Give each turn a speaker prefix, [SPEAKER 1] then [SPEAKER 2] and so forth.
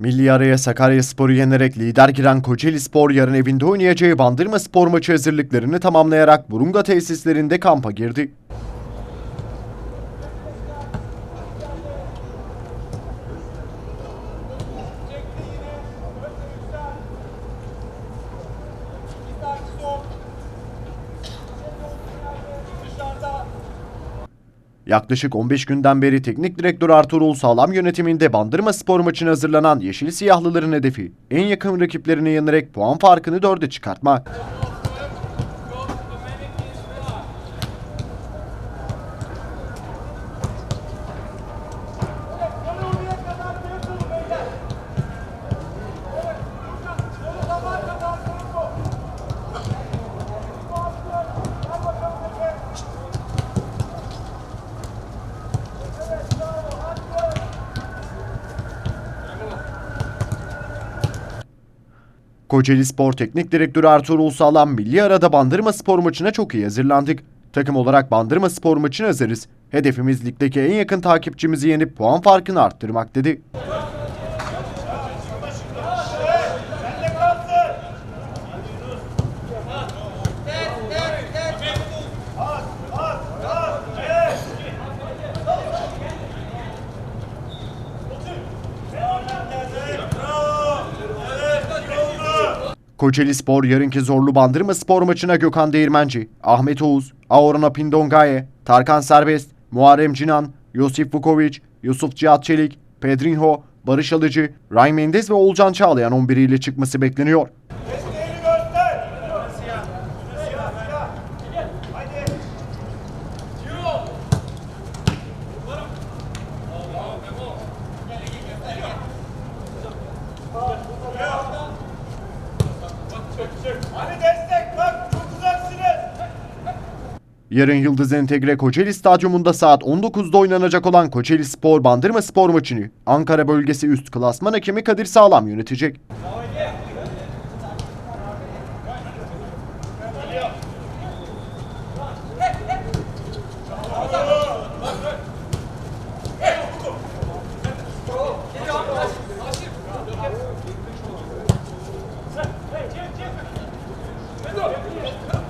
[SPEAKER 1] Milli araya Sakarya Spor'u yenerek lider giren Kocaeli Spor yarın evinde oynayacağı Bandırma Spor maçı hazırlıklarını tamamlayarak Burunga tesislerinde kampa girdi. Yaklaşık 15 günden beri teknik direktör Ertuğrul Sağlam yönetiminde Bandırma Spor maçına hazırlanan Yeşil Siyahlıların hedefi en yakın rakiplerine yenerek puan farkını dörde çıkartmak. Kocaeli Spor Teknik Direktörü Ertuğrul Sağlam milli arada Bandırma Spor maçına çok iyi hazırlandık. Takım olarak Bandırma Spor maçına hazırız. Hedefimiz ligdeki en yakın takipçimizi yenip puan farkını arttırmak dedi. Kocaeli Spor yarınki zorlu Bandırma Spor maçına Gökhan Değirmenci, Ahmet Oğuz, Aorana Pindongaye, Tarkan Serbest, Muharrem Cinan, Yosif Vukovic, Yusuf Cihat Çelik, Pedrinho, Barış Alıcı, Ryan Mendes ve Olcan Çağlayan 11 ile çıkması bekleniyor.
[SPEAKER 2] Uzaksınız.
[SPEAKER 1] Yarın Yıldız Entegre Kocaeli Stadyumunda saat 19'da oynanacak olan Kocaeli Spor Bandırma Spor maçını Ankara Bölgesi Üst Klasman Hakemi Kadir Sağlam yönetecek.
[SPEAKER 2] Haydi Vai, vai, vai, vai.